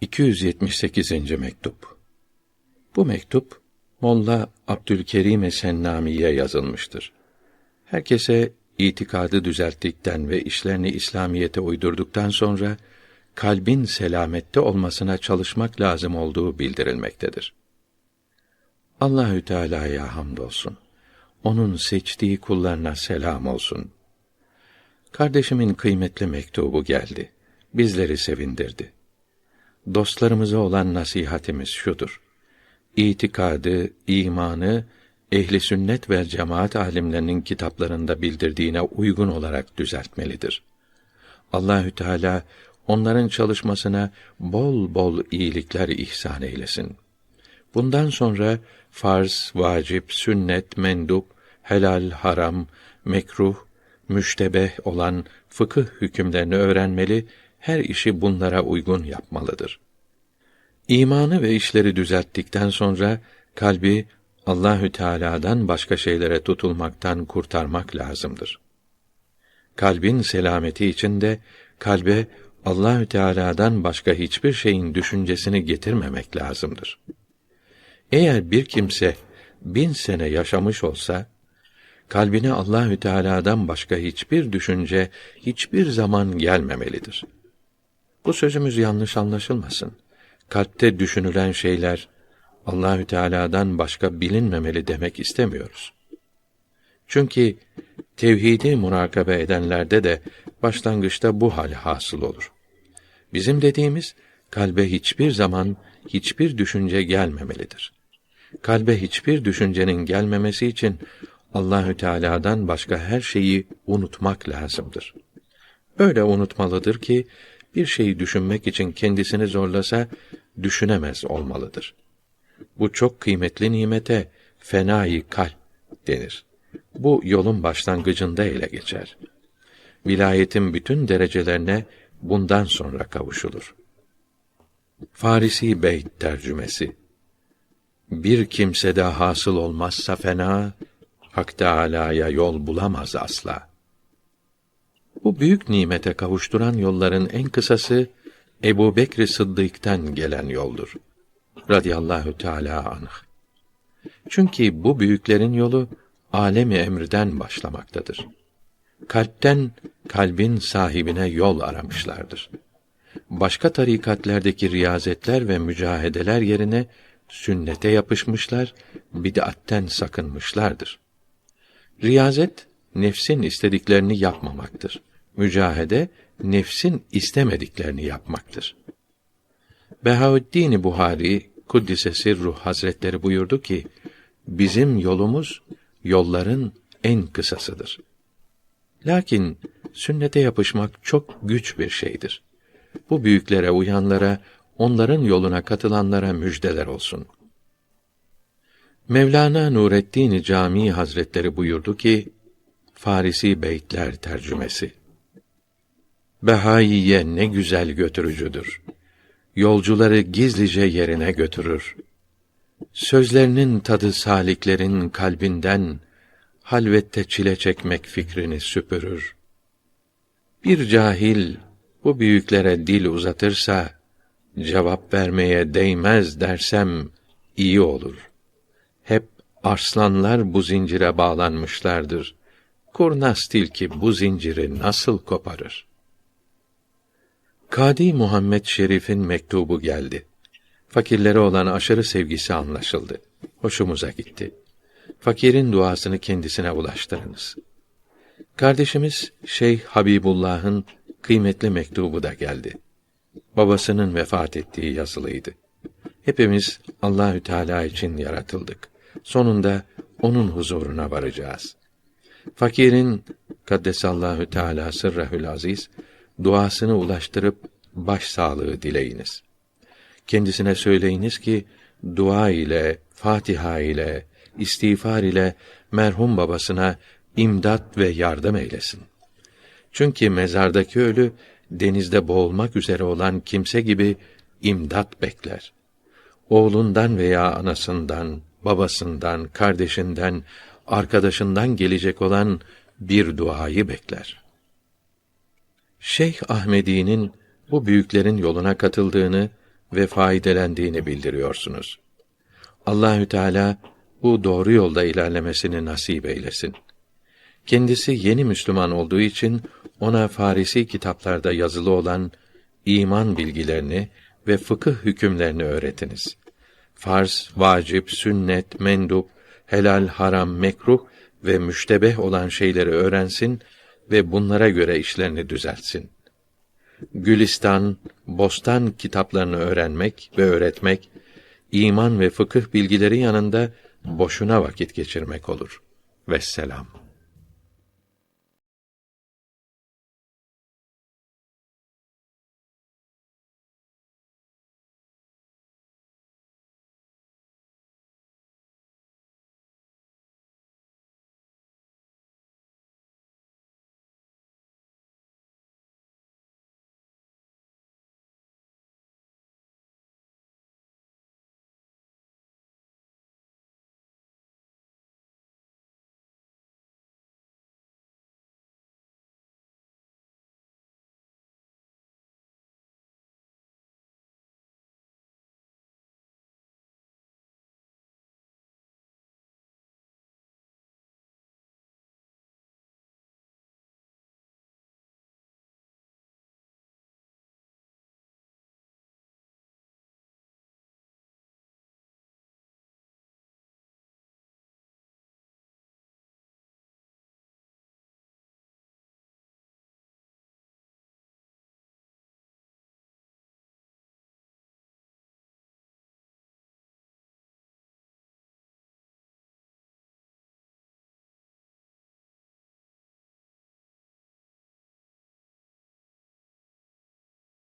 278. mektup. Bu mektup Molla Abdülkerim Sennami'ye yazılmıştır. Herkese itikadı düzelttikten ve işlerini İslamiyete uydurduktan sonra kalbin selamette olmasına çalışmak lazım olduğu bildirilmektedir. Allahü Teala'ya hamdolsun. Onun seçtiği kullarına selam olsun. Kardeşimin kıymetli mektubu geldi. Bizleri sevindirdi dostlarımıza olan nasihatimiz şudur. İtikadı, imanı ehli sünnet ve cemaat alimlerinin kitaplarında bildirdiğine uygun olarak düzeltmelidir. Allahü Teala onların çalışmasına bol bol iyilikler ihsan eylesin. Bundan sonra farz, vacip, sünnet, mendup, helal, haram, mekruh, müştebeh olan fıkıh hükümlerini öğrenmeli her işi bunlara uygun yapmalıdır. İmanı ve işleri düzelttikten sonra kalbi Allahü Teala'dan başka şeylere tutulmaktan kurtarmak lazımdır. Kalbin selameti için de kalbe Allahü Teala'dan başka hiçbir şeyin düşüncesini getirmemek lazımdır. Eğer bir kimse bin sene yaşamış olsa, kalbine Allahü Teala'dan başka hiçbir düşünce hiçbir zaman gelmemelidir. Bu sözümüz yanlış anlaşılmasın. Kalpte düşünülen şeyler Allahü Teala'dan başka bilinmemeli demek istemiyoruz. Çünkü tevhidi murakabe edenlerde de başlangıçta bu hal hasıl olur. Bizim dediğimiz kalbe hiçbir zaman hiçbir düşünce gelmemelidir. Kalbe hiçbir düşüncenin gelmemesi için Allahü Teala'dan başka her şeyi unutmak lazımdır. Öyle unutmalıdır ki bir şeyi düşünmek için kendisini zorlasa düşünemez olmalıdır. Bu çok kıymetli nimete fenayı kalp denir. Bu yolun başlangıcında ele geçer. Vilayetin bütün derecelerine bundan sonra kavuşulur. Farisi Beyt tercümesi Bir kimsede hasıl olmazsa fena, Hak Teâlâ'ya yol bulamaz asla. Bu büyük nimete kavuşturan yolların en kısası Ebu Bekr Sıddık'tan gelen yoldur. Radiyallahu Teala anh. Çünkü bu büyüklerin yolu alemi emrden başlamaktadır. Kalpten kalbin sahibine yol aramışlardır. Başka tarikatlerdeki riyazetler ve mücahedeler yerine sünnete yapışmışlar, bid'atten sakınmışlardır. Riyazet nefsin istediklerini yapmamaktır mücahede nefsin istemediklerini yapmaktır. Behaüddin Buhari Kuddise Sirruh Hazretleri buyurdu ki bizim yolumuz yolların en kısasıdır. Lakin sünnete yapışmak çok güç bir şeydir. Bu büyüklere uyanlara, onların yoluna katılanlara müjdeler olsun. Mevlana Nureddin Camii Hazretleri buyurdu ki, Farisi Beytler tercümesi. Behaiye ne güzel götürücüdür. Yolcuları gizlice yerine götürür. Sözlerinin tadı saliklerin kalbinden halvette çile çekmek fikrini süpürür. Bir cahil bu büyüklere dil uzatırsa cevap vermeye değmez dersem iyi olur. Hep arslanlar bu zincire bağlanmışlardır. Kurnaz tilki bu zinciri nasıl koparır? Kadi Muhammed Şerif'in mektubu geldi. Fakirlere olan aşırı sevgisi anlaşıldı. Hoşumuza gitti. Fakirin duasını kendisine ulaştırınız. Kardeşimiz Şeyh Habibullah'ın kıymetli mektubu da geldi. Babasının vefat ettiği yazılıydı. Hepimiz Allahü Teala için yaratıldık. Sonunda onun huzuruna varacağız. Fakirin kaddesallahu teala sırrehül aziz duasını ulaştırıp baş sağlığı dileyiniz. Kendisine söyleyiniz ki dua ile, Fatiha ile, istiğfar ile merhum babasına imdat ve yardım eylesin. Çünkü mezardaki ölü denizde boğulmak üzere olan kimse gibi imdat bekler. Oğlundan veya anasından, babasından, kardeşinden, arkadaşından gelecek olan bir duayı bekler. Şeyh Ahmedi'nin bu büyüklerin yoluna katıldığını ve faydelendiğini bildiriyorsunuz. Allahü Teala bu doğru yolda ilerlemesini nasip eylesin. Kendisi yeni Müslüman olduğu için ona Farisi kitaplarda yazılı olan iman bilgilerini ve fıkıh hükümlerini öğretiniz. Farz, vacip, sünnet, mendup, helal, haram, mekruh ve müştebeh olan şeyleri öğrensin ve bunlara göre işlerini düzeltsin. Gülistan, Bostan kitaplarını öğrenmek ve öğretmek, iman ve fıkıh bilgileri yanında boşuna vakit geçirmek olur. Vesselam.